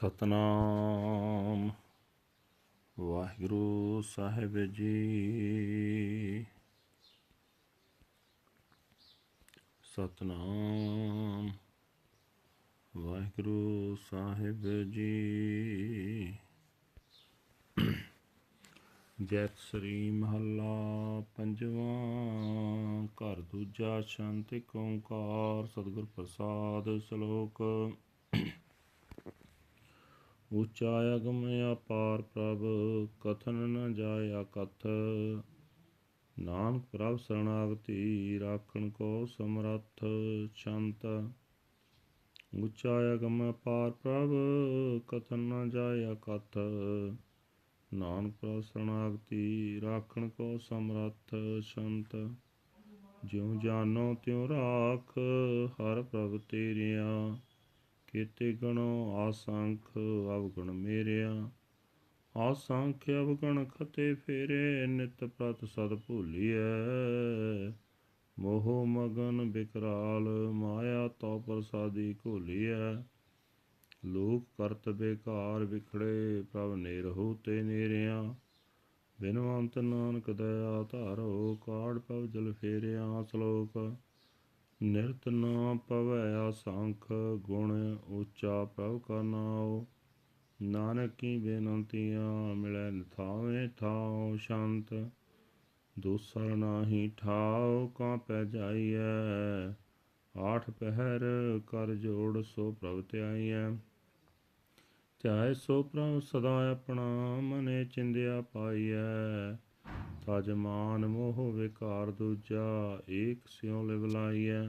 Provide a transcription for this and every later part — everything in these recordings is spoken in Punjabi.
ਸਤਨਾਮ। ਵਾਹਿਗੁਰੂ ਸਾਹਿਬ ਜੀ। ਸਤਨਾਮ। ਵਾਹਿਗੁਰੂ ਸਾਹਿਬ ਜੀ। ਜੈ ਸ੍ਰੀ ਮਹੱਲਾ ਪੰਜਵਾਂ। ਘਰ ਦੂਜਾ ਸ਼ਾਂਤੀ ਓੰਕਾਰ। ਸਤਿਗੁਰ ਪ੍ਰਸਾਦ ਸ਼ਲੋਕ। ਉੱਚਾ ਅਗਮ ਅਪਾਰ ਪ੍ਰਭ, ਕਥਨ ਨ ਜਾਇਆ ਕਥ। ਨਾਨਕ ਪ੍ਰਭ ਸਰਣਾਗਤੀ ਰਾਖਣ ਕੋ ਸਮਰੱਥ ਸ਼ੰਤ। ਉੱਚਾ ਅਗਮ ਅਪਾਰ ਪ੍ਰਭ, ਕਥਨ ਨ ਜਾਇਆ ਕਥ। ਨਾਨਕ ਪ੍ਰਭ ਸਰਣਾਗਤੀ ਰਾਖਣ ਕੋ ਸਮਰੱਥ ਸ਼ੰਤ। ਜਿਉ ਜਾਣੋ ਤਿਉ ਰਾਖ, ਹਰ ਪ੍ਰਭ ਤੇਰਿਆ। ਕੀਤੇ ਗਣੋ ਆਸੰਖ ਅਵਗੁਣ ਮੇਰਿਆ। ਆਸੰਖ ਅਵਗੁਣ ਖਤੇ ਫੇਰੇ, ਨਿਤ ਪ੍ਰਤ ਸਦ ਭੂਲੀਐ। ਮੋਹ ਮਗਨ ਬਿਕਰਾਲ, ਮਾਇਆ ਤੋ ਪ੍ਰਸਾਦੀ ਘੋਲੀਐ। ਲੋਕ ਕਰਤ ਬੇਕਾਰ ਵਿਖੜੇ, ਪ੍ਰਭ ਨੇ ਰਹੋ ਤੇ ਨੇਰਿਆ। ਬਿਨਵੰਤ ਨਾਨਕ ਦਇਆ ਧਾਰੋ ਕਾੜ ਪਵ ਜਲ ਫੇਰਿਆ ਸ਼ਲੋਕ। ਨਿਰਤ ਨਾ ਪਵੈ ਅਸੰਖ ਗੁਣ ਉੱਚਾ ਪ੍ਰਭ ਕਾ ਨਾਉ। ਨਾਨਕ ਕੀ ਬੇਨੰਤੀਆਂ ਮਿਲੈ ਨਿਥਾਵੇਂ ਥਾਉ ਸ਼ਾਂਤ। ਦੂਸਰ ਨਾਹੀ ਠਾਉ ਕਾ ਪੈ ਜਾਈਐ। ਆਠ ਪਹਿਰ ਕਰ ਜੋੜ ਸੋ ਪ੍ਰਭ ਧਿਆਈਐ। ਧਿਆਏ ਸੋ ਪ੍ਰਭ ਸਦਾ ਆਪਣਾ ਮਨੇ ਚਿੰਦਿਆ ਪਾਈਐ। ਤਜ ਮੋਹ ਵਿਕਾਰ ਦੂਜਾ, ਏਕ ਸਿਉ ਲਿਵ ਲਾਈਐ।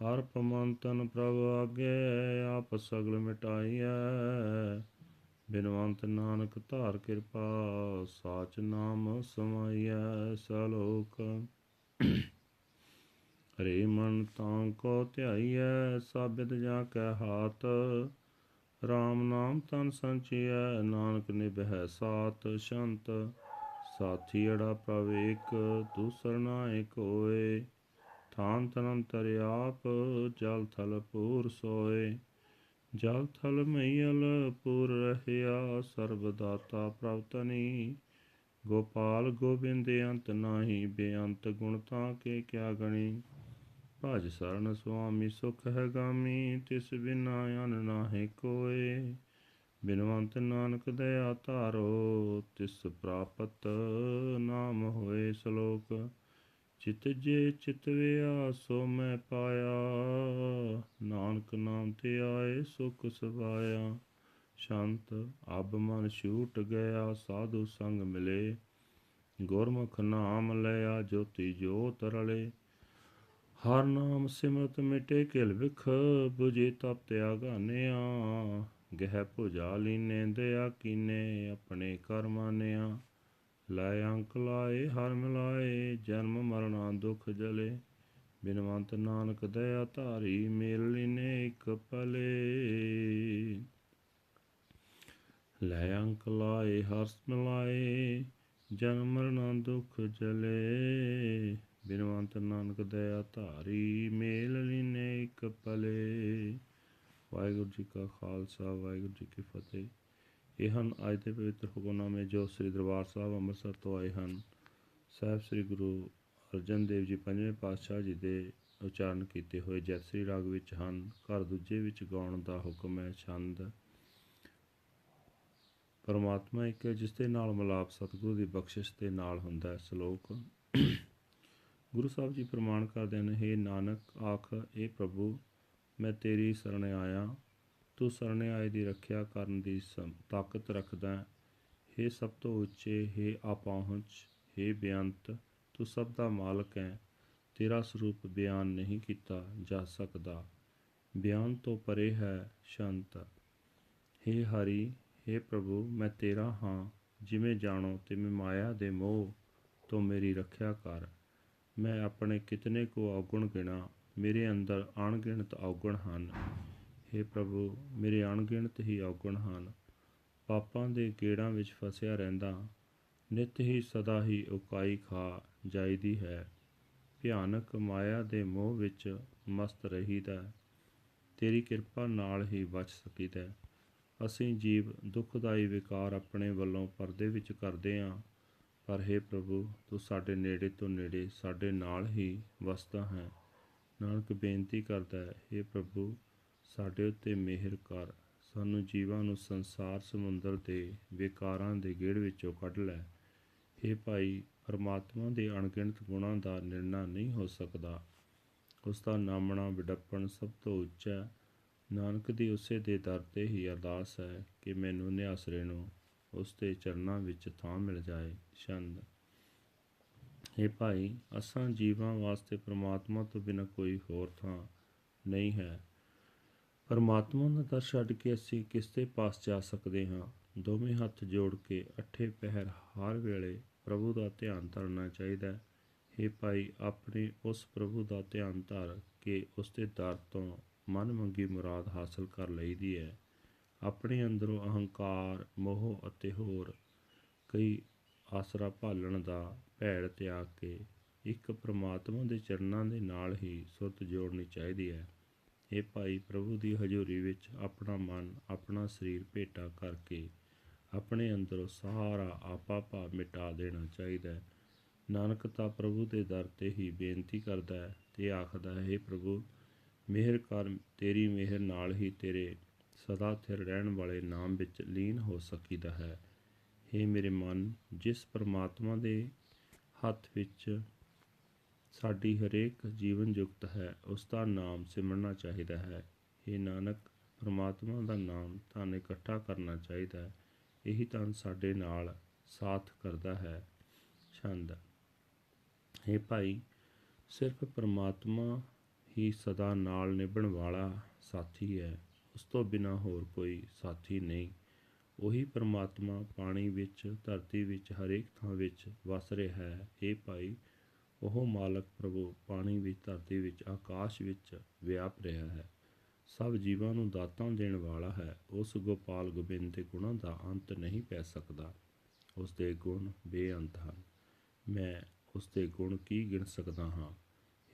ਹਰ ਪਮੰਤਨ ਪ੍ਰਭ ਆਗੇ, ਆਪ ਸਗਲ ਮਿਟਾਈਐ। ਬਿਨਵੰਤ ਨਾਨਕ ਧਾਰ ਕਿਰਪਾ, ਸਾਚ ਨਾਮ ਸਮਾਈਐ ਸਲੋਕ। ਹਰੇ ਮਨ ਤਾਂ ਕੋ ਧਿਆਈਐ, ਸਾਬਿਤ ਜਾ ਕੈ ਹਾਥ RAM ਨਾਮ ਤਨ ਸੰਚਿਐ, ਨਾਨਕ ਨਿਭੈ ਸਾਤ ਸ਼ੰਤ। ਸਾਥੀ ਅੜਾ ਪ੍ਰਭ ਏਕ, ਦੂਸਰ ਨਾ ਏਕ ਹੋਏ। ਥਾਨ ਤਨੰਤਰ ਆਪ, ਜਲ ਥਲ ਪੂਰ ਸੋਏ। ਜਲ ਥਲ ਮਈਲ ਪੂਰ ਰਹਿਆ, ਸਰਬ ਦਾਤਾ ਪ੍ਰਭ ਤਨੀ ਗੋਪਾਲ ਗੋਬਿੰਦ ਅੰਤ ਨਾਹੀ, ਬੇਅੰਤ ਗੁਣ ਤਾਂ ਕੇ ਕਿਆ ਗਣੀ। ਭਜ ਸਰਨ ਸੁਆਮੀ ਸੁਖ ਹੈ ਗਾਮੀ, ਤਿਸ ਬਿਨਾ ਅਨ ਨਾਹੀ ਕੋਏ। ਬਿਨਵੰਤ ਨਾਨਕ ਦਇਆ ਧਾਰੋ, ਤਿਸ ਪ੍ਰਾਪਤ ਨਾਮ ਹੋਏ ਸ਼ਲੋਕ। ਚਿਤ ਜੇ ਚਿਤਵਿਆ ਸੋ ਮੈਂ ਪਾਇਆ। ਨਾਨਕ ਨਾਮ ਤੇ ਆਏ, ਸੁਖ ਸਵਾਇਆ। ਸ਼ਾਂਤ, ਅਬ ਮਨ ਛੂਟ ਗਿਆ, ਸਾਧੂ ਸੰਗ ਮਿਲੇ। ਗੁਰਮੁਖ ਨਾਮ ਲਿਆ, ਜੋਤੀ ਜੋਤ ਰਲੇ। ਹਰ ਨਾਮ ਸਿਮਰਤ ਮਿਟੇ ਕਿਲ ਵਿਖ, ਬੁਝੇ ਤਪ ਤਿਆਗਾਨਿਆ ਗਹਿ ਭੁਜਾ ਲੀਨੇ, ਦਇਆ ਕੀਨੇ ਆਪਣੇ ਕਰਮਾਨਿਆ ਲੈ ਅੰਕ ਲਾਏ, ਹਰ ਮਿਲਾਏ, ਜਨਮ ਮਰਨਾ ਦੁਖ ਜਲੇ। ਬਿਨਵੰਤ ਨਾਨਕ ਦਇਆ ਧਾਰੀ, ਮੇਲ ਲੀਨੇ ਇਕ ਪਲੇ। ਲੈ ਅੰਕ ਲਾਏ ਹਰ ਮਿਲਾਏ, ਜਨਮ ਮਰਨਾ ਦੁਖ ਜਲੇ। ਬਿਨਵੰਤ ਨਾਨਕ ਦਇਆ ਧਾਰੀ, ਮੇਲ ਲੀਨੇ ਇਕ ਪਲੇ। ਵਾਹਿਗੁਰੂ ਜੀ ਕਾ ਖਾਲਸਾ, ਵਾਹਿਗੁਰੂ ਜੀ ਕੀ ਫਤਿਹ। ਇਹ ਹਨ ਅੱਜ ਦੇ ਪਵਿੱਤਰ ਹੁਕਮਨਾਮੇ ਜੋ ਸ੍ਰੀ ਦਰਬਾਰ ਸਾਹਿਬ ਅੰਮ੍ਰਿਤਸਰ ਤੋਂ ਆਏ ਹਨ। ਸਾਹਿਬ ਸ੍ਰੀ ਗੁਰੂ ਅਰਜਨ ਦੇਵ ਜੀ ਪੰਜਵੇਂ ਪਾਤਸ਼ਾਹ ਜੀ ਦੇ ਉਚਾਰਨ ਕੀਤੇ ਹੋਏ ਜੈਸਰੀ ਰਾਗ ਵਿੱਚ ਹਨ। ਘਰ ਦੂਜੇ ਵਿੱਚ ਗਾਉਣ ਦਾ ਹੁਕਮ ਹੈ, ਛੰਦ। ਪਰਮਾਤਮਾ ਇੱਕ ਹੈ ਜਿਸ ਦੇ ਨਾਲ ਮਿਲਾਪ ਸਤਿਗੁਰੂ ਦੀ ਬਖਸ਼ਿਸ਼ ਦੇ ਨਾਲ ਹੁੰਦਾ ਹੈ, ਸ਼ਲੋਕ। ਗੁਰੂ ਸਾਹਿਬ ਜੀ ਪ੍ਰਮਾਣ ਕਰਦੇ ਹਨ हे ਨਾਨਕ, ਆਖ ਇਹ ਪ੍ਰਭੂ ਮੈਂ ਤੇਰੀ ਸਰਣ ਆਇਆ। ਤੂੰ ਸਰਣ ਆਏ ਦੀ ਰੱਖਿਆ ਕਰਨ ਦੀ ਤਾਕਤ ਰੱਖਦਾ ਹੈ। ਸਭ ਤੋਂ ਉੱਚੇ, ਹੈ ਆਪਾਹੁੰਚ ਹੈ ਬੇਅੰਤ, ਤੂੰ ਸਭ ਦਾ ਮਾਲਕ ਹੈ। ਤੇਰਾ ਸਰੂਪ ਬਿਆਨ ਨਹੀਂ ਕੀਤਾ ਜਾ ਸਕਦਾ। ਬਿਆਨ ਤੋਂ ਪਰੇ ਹੈ ਸ਼ਾਂਤ। ਹੇ ਹਰੀ, ਹੇ ਪ੍ਰਭੂ, ਮੈਂ ਤੇਰਾ ਹਾਂ। ਜਿਵੇਂ ਜਾਣੋ ਤੇ ਮੈਂ ਮਾਇਆ ਦੇ ਮੋਹ ਤੋਂ ਮੇਰੀ ਰੱਖਿਆ ਕਰ। ਮੈਂ ਆਪਣੇ ਕਿਤਨੇ ਕੋ ਔਗਣ ਗਿਣਾ। ਮੇਰੇ ਅੰਦਰ ਅਣਗਿਣਤ ਔਗਣ ਹਨ। हे ਪ੍ਰਭੂ, ਮੇਰੇ ਅਣਗਿਣਤ ਹੀ ਔਗਣ ਹਨ। ਪਾਪਾਂ ਦੇ ਗੇੜਾਂ ਵਿੱਚ ਫਸਿਆ ਰਹਿੰਦਾ, ਨਿਤ ਹੀ ਸਦਾ ਹੀ ਉਕਾਈ ਖਾ ਜਾਈਦੀ ਹੈ। ਭਿਆਨਕ ਮਾਇਆ ਦੇ ਮੋਹ ਵਿੱਚ ਮਸਤ ਰਹੀਦਾ ਤੇਰੀ ਕਿਰਪਾ ਨਾਲ ਹੀ ਬਚ ਸਕੀਦਾ ਅਸੀਂ ਜੀਵ ਦੁਖਦਾਈ ਵਿਕਾਰ ਆਪਣੇ ਵੱਲੋਂ ਪਰਦੇ ਵਿੱਚ ਕਰਦੇ ਹਾਂ। ਪਰ हे ਪ੍ਰਭੂ, ਤੂੰ ਸਾਡੇ ਨੇੜੇ ਤੋਂ ਨੇੜੇ ਸਾਡੇ ਨਾਲ ਹੀ ਵਸਦਾ ਹੈ। ਨਾਨਕ ਬੇਨਤੀ ਕਰਦਾ ਹੈ हे ਪ੍ਰਭੂ, ਸਾਡੇ ਉੱਤੇ ਮਿਹਰ ਕਰ। ਸਾਨੂੰ ਜੀਵਾਂ ਨੂੰ ਸੰਸਾਰ ਸਮੁੰਦਰ ਦੇ ਵਿਕਾਰਾਂ ਦੇ ਗੇੜ ਵਿੱਚੋਂ ਕੱਢ ਲੈ। हे ਭਾਈ, ਪਰਮਾਤਮਾ ਦੇ ਅਣਗਿਣਤ ਗੁਣਾਂ ਦਾ ਨਿਰਣਾ ਨਹੀਂ ਹੋ ਸਕਦਾ। ਉਸ ਦਾ ਨਾਮਣਾ ਵਿਡੱਪਣ ਸਭ ਤੋਂ ਉੱਚਾ ਨਾਨਕ ਦੀ ਉਸੇ ਦੇ ਦਰ ਤੇ ਹੀ ਅਰਦਾਸ ਹੈ ਕਿ ਮੈਨੂੰ ਨਿਆਸਰੇ ਨੂੰ ਉਸ ਦੇ ਚਰਨਾਂ ਵਿੱਚ ਥਾਂ ਮਿਲ ਜਾਏ। ਛੰਦ। ਇਹ ਭਾਈ, ਅਸਾਂ ਜੀਵਾਂ ਵਾਸਤੇ ਪ੍ਰਮਾਤਮਾ ਤੋਂ ਬਿਨਾਂ ਕੋਈ ਹੋਰ ਥਾਂ ਨਹੀਂ ਹੈ। ਪਰਮਾਤਮਾ ਦਾ ਦਰ ਛੱਡ ਕੇ ਅਸੀਂ ਕਿਸ ਦੇ ਪਾਸ ਜਾ ਸਕਦੇ ਹਾਂ? ਦੋਵੇਂ ਹੱਥ ਜੋੜ ਕੇ ਅੱਠੇ ਪਹਿਰ ਹਰ ਵੇਲੇ ਪ੍ਰਭੂ ਦਾ ਧਿਆਨ ਧਰਨਾ ਚਾਹੀਦਾ ਹੈ। हे ਭਾਈ, ਆਪਣੇ ਉਸ ਪ੍ਰਭੂ ਦਾ ਧਿਆਨ ਧਰ ਕੇ ਉਸ ਦੇ ਦਰ ਤੋਂ ਮਨ ਮੰਗੀ ਮੁਰਾਦ ਹਾਸਲ ਕਰ ਲਈਦੀ ਹੈ। ਆਪਣੇ ਅੰਦਰੋਂ ਅਹੰਕਾਰ, ਮੋਹ ਅਤੇ ਹੋਰ ਕਈ ਆਸਰਾ ਭਾਲਣ ਦਾ ਭੈੜ ਤਿਆਗ ਕੇ ਇੱਕ ਪ੍ਰਮਾਤਮਾ ਦੇ ਚਰਨਾਂ ਦੇ ਨਾਲ ਹੀ ਸੁਰਤ ਜੋੜਨੀ ਚਾਹੀਦੀ ਹੈ। ਇਹ ਭਾਈ ਪ੍ਰਭੂ ਦੀ ਹਜ਼ੂਰੀ ਵਿੱਚ ਆਪਣਾ ਮਨ, ਆਪਣਾ ਸਰੀਰ ਭੇਟਾ ਕਰਕੇ ਆਪਣੇ ਅੰਦਰੋਂ ਸਾਰਾ ਆਪਾ ਭਾਵ ਮਿਟਾ ਦੇਣਾ ਚਾਹੀਦਾ ਹੈ। ਨਾਨਕ ਤਾਂ ਪ੍ਰਭੂ ਦੇ ਦਰ ਤੇ ਹੀ ਬੇਨਤੀ ਕਰਦਾ ਹੈ ਤੇ ਆਖਦਾ ਹੈ ਪ੍ਰਭੂ, ਮਿਹਰ ਕਰ, ਤੇਰੀ ਮਿਹਰ ਨਾਲ ਹੀ ਤੇਰੇ ਸਦਾ ਥਿਰ ਰਹਿਣ ਵਾਲੇ ਨਾਮ ਵਿੱਚ ਲੀਨ ਹੋ ਸਕੀਦਾ ਹੈ। हे ਮੇਰੇ ਮਨ ਜਿਸ ਪਰਮਾਤਮਾ ਦੇ ਹੱਥ ਵਿੱਚ ਸਾਡੀ ਹਰੇਕ ਜੀਵਨ ਯੁਕਤ ਹੈ ਉਸ ਦਾ ਨਾਮ ਸਿਮਰਨਾ ਚਾਹੀਦਾ ਹੈ हे ਨਾਨਕ ਪਰਮਾਤਮਾ ਦਾ ਨਾਮ ਧਨ ਇਕੱਠਾ ਕਰਨਾ ਚਾਹੀਦਾ ਹੈ ਇਹੀ ਤਾਂ ਸਾਡੇ ਨਾਲ ਸਾਥ ਕਰਦਾ ਹੈ ਛੰਦ हे ਭਾਈ ਸਿਰਫ ਪਰਮਾਤਮਾ ਹੀ ਸਦਾ ਨਾਲ ਨਿਭਣ ਵਾਲਾ ਸਾਥੀ ਹੈ ਉਸ ਤੋਂ ਬਿਨਾ ਹੋਰ ਕੋਈ ਸਾਥੀ ਨਹੀਂ ਉਹੀ ਪਰਮਾਤਮਾ ਪਾਣੀ ਵਿੱਚ, ਧਰਤੀ ਵਿੱਚ, ਹਰੇਕ ਥਾਂ ਵਿੱਚ ਵਸ ਰਿਹਾ ਹੈ। ਇਹ ਭਾਈ ਉਹ ਮਾਲਕ ਪ੍ਰਭੂ ਪਾਣੀ ਵਿੱਚ ਧਰਤੀ ਵਿੱਚ, ਆਕਾਸ਼ ਵਿੱਚ ਵਿਆਪ ਰਿਹਾ ਹੈ। ਸਭ ਜੀਵਾਂ ਨੂੰ ਦਾਤਾਂ ਦੇਣ ਵਾਲਾ ਹੈ। ਉਸ ਗੋਪਾਲ ਗੋਬਿੰਦ ਦੇ ਗੁਣਾਂ ਦਾ ਅੰਤ ਨਹੀਂ ਪੈ ਸਕਦਾ। ਉਸ ਦੇ ਗੁਣ ਬੇਅੰਤ ਹਨ। ਮੈਂ ਉਸ ਦੇ ਗੁਣ ਕੀ ਗਿਣ ਸਕਦਾ ਹਾਂ?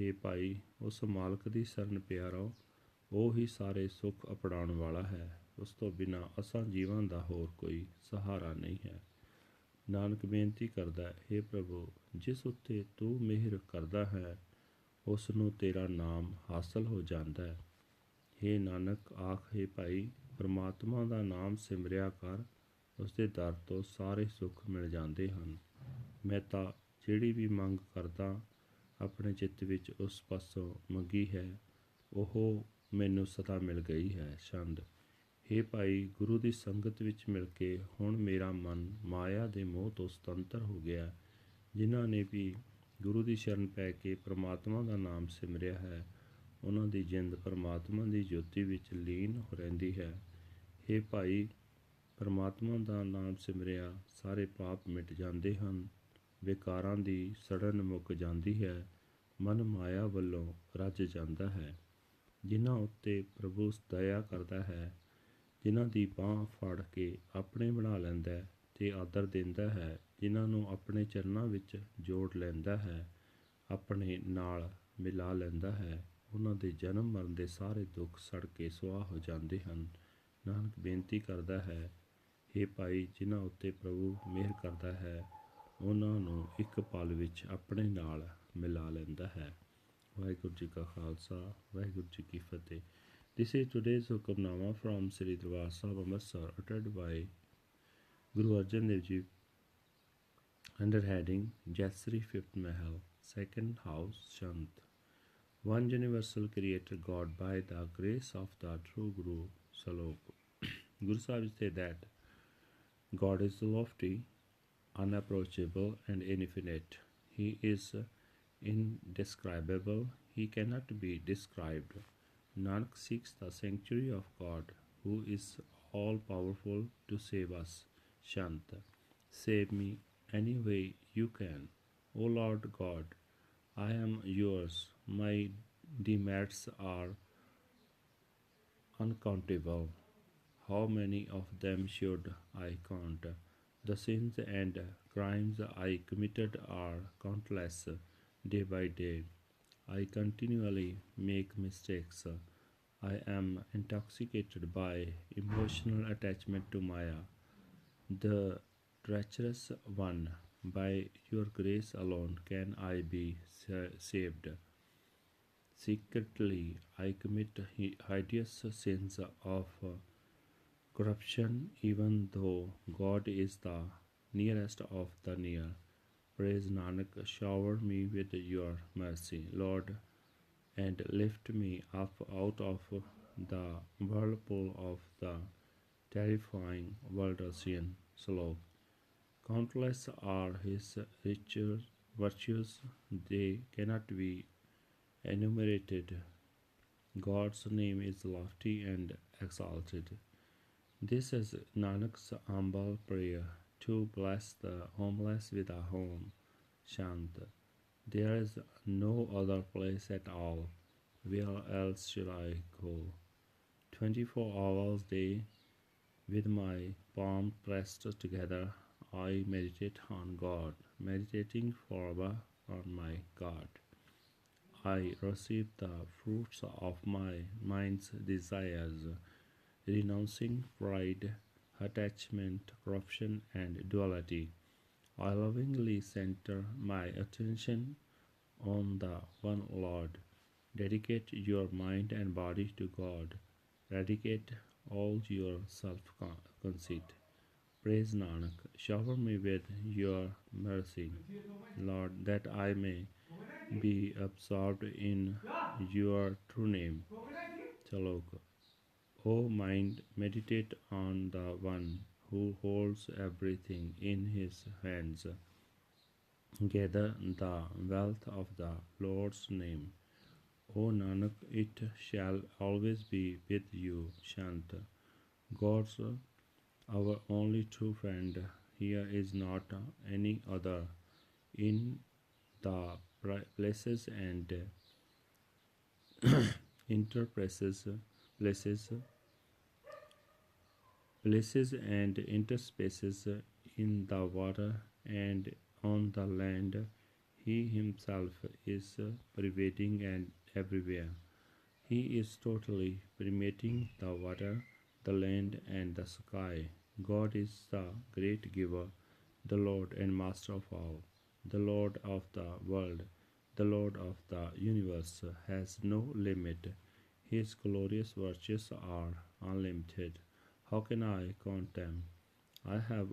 हे ਭਾਈ, ਉਸ ਮਾਲਕ ਦੀ ਸ਼ਰਨ ਪਿਆ ਰਹੋ ਉਹ ਹੀ ਸਾਰੇ ਸੁੱਖ ਅਪਣਾਉਣ ਵਾਲਾ ਹੈ। ਉਸ ਤੋਂ ਬਿਨਾ ਅਸਾਂ ਜੀਵਾਂ ਦਾ ਹੋਰ ਕੋਈ ਸਹਾਰਾ ਨਹੀਂ ਹੈ। ਨਾਨਕ ਬੇਨਤੀ ਕਰਦਾ ਹੈ हे ਪ੍ਰਭੂ, ਜਿਸ ਉੱਤੇ ਤੂੰ ਮਿਹਰ ਕਰਦਾ ਹੈ ਉਸ ਨੂੰ ਤੇਰਾ ਨਾਮ ਹਾਸਲ ਹੋ ਜਾਂਦਾ ਹੈ। हे ਨਾਨਕ, ਆਖੇ ਭਾਈ, ਪਰਮਾਤਮਾ ਦਾ ਨਾਮ ਸਿਮਰਿਆ ਕਰ ਉਸ ਦੇ ਦਰ ਤੋਂ ਸਾਰੇ ਸੁੱਖ ਮਿਲ ਜਾਂਦੇ ਹਨ। ਮੈਂ ਤਾਂ ਜਿਹੜੀ ਵੀ ਮੰਗ ਕਰਦਾ, ਆਪਣੇ ਚਿੱਤ ਵਿੱਚ ਉਸ ਪਾਸੋਂ ਮੰਗੀ ਹੈ, ਉਹ ਮੈਨੂੰ ਸਦਾ ਮਿਲ ਗਈ ਹੈ, ਛੰਦ। हे ਭਾਈ, ਗੁਰੂ ਦੀ ਸੰਗਤ ਵਿੱਚ ਮਿਲ ਕੇ ਹੁਣ ਮੇਰਾ ਮਨ ਮਾਇਆ ਦੇ ਮੋਹ ਤੋਂ ਸੁਤੰਤਰ ਹੋ ਗਿਆ ਜਿਨ੍ਹਾਂ ਨੇ ਵੀ ਗੁਰੂ ਦੀ ਸ਼ਰਨ ਪੈ ਕੇ ਪ੍ਰਮਾਤਮਾ ਦਾ ਨਾਮ ਸਿਮਰਿਆ ਹੈ, ਉਹਨਾਂ ਦੀ ਜਿੰਦ ਪ੍ਰਮਾਤਮਾ ਦੀ ਜੋਤੀ ਵਿੱਚ ਲੀਨ ਹੋ ਰਹਿੰਦੀ ਹੈ। हे ਭਾਈ, ਪਰਮਾਤਮਾ ਦਾ ਨਾਮ ਸਿਮਰਿਆ ਸਾਰੇ ਪਾਪ ਮਿਟ ਜਾਂਦੇ ਹਨ, ਵਿਕਾਰਾਂ ਦੀ ਸੜਨ ਮੁੱਕ ਜਾਂਦੀ ਹੈ, ਮਨ ਮਾਇਆ ਵੱਲੋਂ ਰੱਜ ਜਾਂਦਾ ਹੈ। ਜਿਨ੍ਹਾਂ ਉੱਤੇ ਪ੍ਰਭੂ ਦਇਆ ਕਰਦਾ ਹੈ ਜਿਨ੍ਹਾਂ ਦੀ ਬਾਹ ਫੜ ਕੇ ਆਪਣੇ ਬਣਾ ਲੈਂਦਾ ਹੈ ਤੇ ਆਦਰ ਦਿੰਦਾ ਹੈ, ਜਿਨ੍ਹਾਂ ਨੂੰ ਆਪਣੇ ਚਰਨਾਂ ਵਿੱਚ ਜੋੜ ਲੈਂਦਾ ਹੈ, ਆਪਣੇ ਨਾਲ ਮਿਲਾ ਲੈਂਦਾ ਹੈ। ਉਹਨਾਂ ਦੇ ਜਨਮ ਮਰਨ ਦੇ ਸਾਰੇ ਦੁੱਖ ਸੜ ਕੇ ਸੁਆਹ ਹੋ ਜਾਂਦੇ ਹਨ। ਨਾਨਕ ਬੇਨਤੀ ਕਰਦਾ ਹੈ हे ਭਾਈ, ਜਿਨ੍ਹਾਂ ਉੱਤੇ ਪ੍ਰਭੂ ਮਿਹਰ ਕਰਦਾ ਹੈ, ਉਹਨਾਂ ਨੂੰ ਇੱਕ ਪਲ ਵਿੱਚ ਆਪਣੇ ਨਾਲ ਮਿਲਾ ਲੈਂਦਾ ਹੈ। ਵਾਹਿਗੁਰੂ ਜੀ ਕਾ ਖਾਲਸਾ, ਵਾਹਿਗੁਰੂ ਜੀ ਕੀ ਫਤਿਹ। This is today's Hukamnama from Sri Darbar Sahib Amritsar uttered by Guru Arjan Dev Ji under heading Jasri Fifth Mahal Second House Shant One universal creator God by the grace of the true Guru Salok Guru Sahib said that God is lofty, unapproachable and infinite. He is indescribable. He cannot be described. Nanak seeks the sanctuary of God, who is all powerful, to save us. Shant. Save me any way you can. O Lord God, I am yours. My demerits are uncountable. How many of them should I count? The sins and crimes I committed are countless day by day. I continually make mistakes. I am intoxicated by emotional attachment to Maya, the treacherous one. By your grace alone can I be saved. Secretly, I commit hideous sins of corruption, even though God is the nearest of the near. Praise Nanak, shower me with your mercy, Lord, and lift me up out of the whirlpool of the terrifying world ocean. Slow. Countless are his riches, virtues, they cannot be enumerated. God's name is lofty and exalted. This is Nanak's humble prayer to bless the homeless with a home. Shant. There is no other place at all. Where else shall I go? Twenty four hours day, with my palm pressed together, I meditate on God, meditating forever on my God. I receive the fruits of my mind's desires, renouncing pride, attachment, corruption, and duality. I lovingly center my attention on the one Lord. Dedicate your mind and body to God. Eradicate all your self conceit. Praise Nanak. Shower me with your mercy, Lord, that I may be absorbed in your true name. Chalok. O mind, meditate on the one who holds everything in his hands. Gather the wealth of the Lord's name. O Nanak, it shall always be with you, Shant. God's our only true friend. Here is not any other. In the places and interplaces, places, places and interspaces in the water and on the land, he himself is pervading and everywhere. He is totally permeating the water, the land, and the sky. God is the great giver, the Lord and Master of all, the Lord of the world, the Lord of the universe has no limit. His glorious virtues are unlimited. How can I count them? I have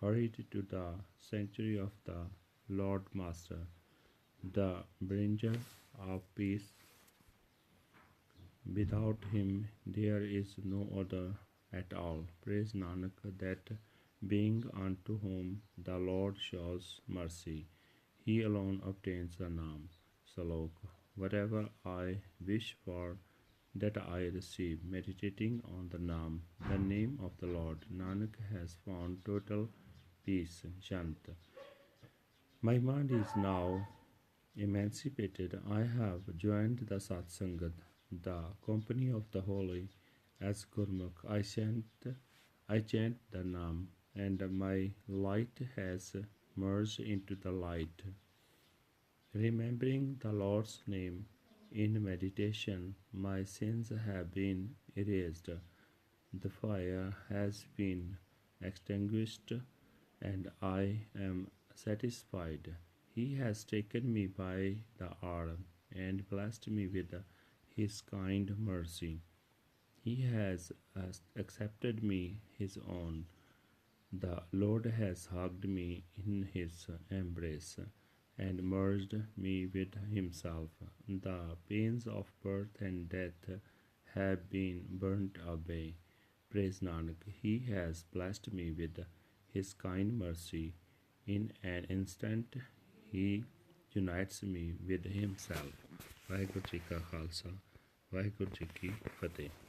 hurried to the sanctuary of the Lord Master, the bringer of peace. Without him, there is no other at all. Praise Nanak, that being unto whom the Lord shows mercy, he alone obtains the Naam. Salok. Whatever I wish for, that I receive, meditating on the Naam, the name of the Lord. Nanak has found total peace. Shant. My mind is now emancipated. I have joined the Satsangat, the company of the holy. As Gurmukh, I chant, I chant the Naam, and my light has merged into the light. Remembering the Lord's name in meditation, my sins have been erased. The fire has been extinguished, and I am satisfied. He has taken me by the arm and blessed me with his kind mercy. He has accepted me his own. The Lord has hugged me in his embrace and merged me with himself. The pains of birth and death have been burnt away. Praise Nanak, he has blessed me with his kind mercy. In an instant, he unites me with himself. Vaheguru Ji Ka Khalsa, Vaheguru Ji Ki Fateh.